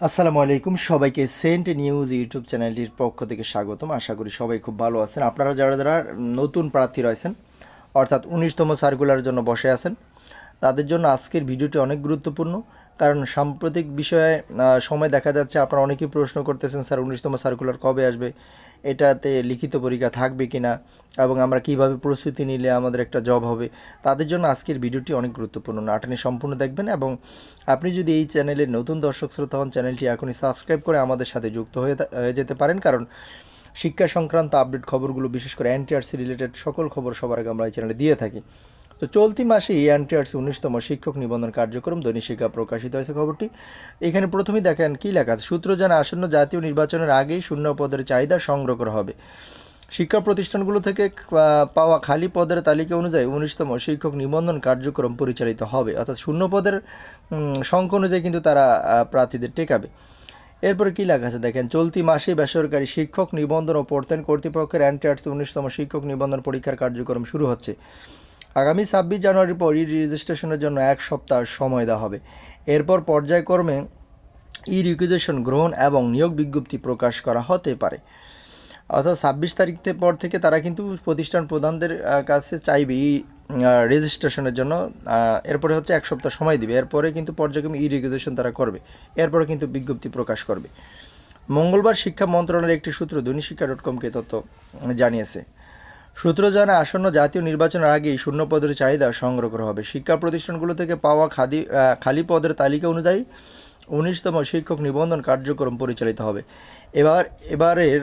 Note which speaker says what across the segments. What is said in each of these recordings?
Speaker 1: আসসালামু আলাইকুম, সবাইকে সেন্ট নিউজ ইউটিউব চ্যানেলটির পক্ষ থেকে স্বাগতম। আশা করি সবাই খুব ভালো আছেন। আপনারা যারা যারা নতুন প্রার্থী রয়েছেন, অর্থাৎ উনিশতম সার্কুলারের জন্য বসে আছেন, তাদের জন্য আজকের ভিডিওটি অনেক গুরুত্বপূর্ণ। কারণ সাম্প্রতিক বিষয়ে সময় দেখা যাচ্ছে আপনারা অনেকেই প্রশ্ন করতেছেন, স্যার, উনিশতম সার্কুলার কবে আসবে? এটাতে লিখিত পরীক্ষা থাকবে কি না এবং আমরা কীভাবে প্রস্তুতি নিলে আমাদের একটা জব হবে? তাদের জন্য আজকের ভিডিওটি অনেক গুরুত্বপূর্ণ। নাটনি সম্পূর্ণ দেখবেন এবং আপনি যদি এই চ্যানেলের নতুন দর্শক শ্রোতা হন, চ্যানেলটি এখনই সাবস্ক্রাইব করে আমাদের সাথে যুক্ত হয়ে যেতে পারেন। কারণ শিক্ষা সংক্রান্ত আপডেট খবরগুলো, বিশেষ করে এনটিআরসি রিলেটেড সকল খবর সবার আগে আমরা এই চ্যানেলে দিয়ে থাকি। তো চলতি মাসে এনটিআরসি উনিশতম শিক্ষক নিবন্ধন কার্যক্রম দৈনিক শিক্ষা প্রকাশিত হয়েছে খবরটি। এখানে প্রথমেই দেখেন কী লেখা সূত্র জানা আসন্ন জাতীয় নির্বাচনের আগেই শূন্য পদের চাহিদা সংগ্রহ করা হবে। শিক্ষা প্রতিষ্ঠানগুলো থেকে পাওয়া খালি পদের তালিকা অনুযায়ী উনিশতম শিক্ষক নিবন্ধন কার্যক্রম পরিচালিত হবে। অর্থাৎ শূন্য পদের সংখ্যা অনুযায়ী কিন্তু তারা প্রার্থীদের টেকাবে। এরপরে কী লেখা আছে? দেখেন, চলতি মাসে বেসরকারি শিক্ষক নিবন্ধন ও প্রত্যয়ন কর্তৃপক্ষের অ্যান্টি উনিশতম শিক্ষক নিবন্ধন পরীক্ষার কার্যক্রম শুরু হচ্ছে। আগামী ছাব্বিশ জানুয়ারির পর ই রেজিস্ট্রেশনের জন্য এক সপ্তাহ সময় দেওয়া হবে। এরপর পর্যায়ক্রমে ই রিকুইজেশন গ্রহণ এবং নিয়োগ বিজ্ঞপ্তি প্রকাশ করা হতে পারে। অর্থাৎ ছাব্বিশ তারিখ পর থেকে তারা কিন্তু প্রতিষ্ঠান প্রধানদের কাছে চাইবে ই রেজিস্ট্রেশনের জন্য। এরপরে হচ্ছে এক সপ্তাহ সময় দিবে। এরপরে কিন্তু পর্যায়ক্রমে ই রেগুলেশন তারা করবে। এরপরে কিন্তু বিজ্ঞপ্তি প্রকাশ করবে। মঙ্গলবার শিক্ষা মন্ত্রণালয়ের একটি সূত্র দৈনিক শিক্ষা ডট কমকে তথ্য জানিয়েছে। সূত্র জানা আসন্ন জাতীয় নির্বাচনের আগেই শূন্য পদের চাহিদা সংগ্রহ করা হবে। শিক্ষা প্রতিষ্ঠানগুলো থেকে পাওয়া খাদি খালি পদের তালিকা অনুযায়ী উনিশতম শিক্ষক নিবন্ধন কার্যক্রম পরিচালিত হবে। এবার, এবারের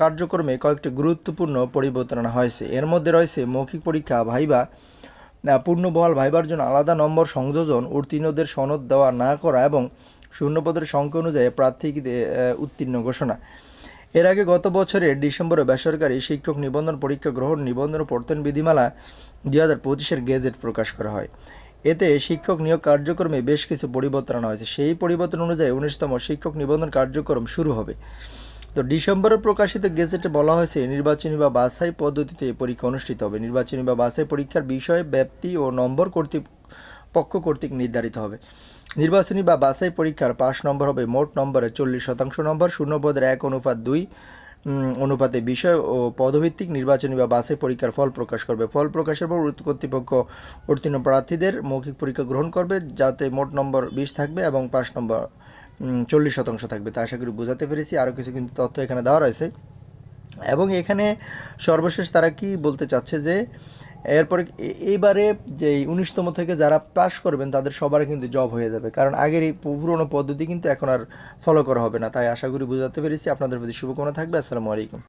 Speaker 1: কার্যক্রমে কয়েকটি গুরুত্বপূর্ণ পরিবর্তন আনা হয়েছে। এর মধ্যে রয়েছে মৌখিক পরীক্ষা, ভাইবা পূর্ণবহাল ভাইবার জন্য আলাদা নম্বর সংযোজন, উত্তীর্ণদের সনদ দেওয়া না করা এবং শূন্যপদের সংখ্যা অনুযায়ী প্রার্থীদের উত্তীর্ণ ঘোষণা। এর আগে গত বছরের ডিসেম্বরে বেসরকারি শিক্ষক নিবন্ধন পরীক্ষা গ্রহণ নিবন্ধন প্রত্যয়ন বিধিমালা দুই হাজার পঁচিশের গেজেট প্রকাশ করা হয়। এতে শিক্ষক নিয়োগ কার্যক্রমে বেশ কিছু পরিবর্তন আনা হয়েছে। সেই পরিবর্তন অনুযায়ী উনিশতম শিক্ষক নিবন্ধন কার্যক্রম শুরু হবে। তো ডিসেম্বরে প্রকাশিত গেজেটে বলা হয়েছে, নির্বাচনী বা বাছাই পদ্ধতিতে পরীক্ষা অনুষ্ঠিত হবে। নির্বাচনী বা বাছাই পরীক্ষার বিষয় ব্যাপ্তি ও নম্বর কর্তৃপক্ষ কর্তৃক নির্ধারিত হবে। নির্বাচনী বা বাছাই পরীক্ষার পাশ নম্বর হবে মোট নম্বরের চল্লিশ শতাংশ নম্বর শূন্য পদের এক অনুপাত দুই অনুপাতে বিষয় ও পদভিত্তিক নির্বাচনী বা বাছাই পরীক্ষার ফল প্রকাশ করবে। ফল প্রকাশের পর কর্তৃপক্ষ উত্তীর্ণ প্রার্থীদের মৌখিক পরীক্ষা গ্রহণ করবে, যাতে মোট নম্বর বিশ থাকবে এবং পাঁচ নম্বর চল্লিশ শতাংশ থাকবে। তা আশা করি বোঝাতে পেরেছি। আরও কিছু কিন্তু তথ্য এখানে দেওয়া রয়েছে। এবং এখানে সর্বশেষ তারা কি বলতে চাচ্ছে যে এরপরে এইবারে যে উনিশতম থেকে যারা পাস করবেন, তাদের সবার কিন্তু জব হয়ে যাবে। কারণ আগের এই পুরনো পদ্ধতি কিন্তু এখন আর ফলো করা হবে না। তাই আশা করি বুঝাতে পেরেছি। আপনাদের প্রতি শুভকামনা থাকবে। আসসালামু আলাইকুম।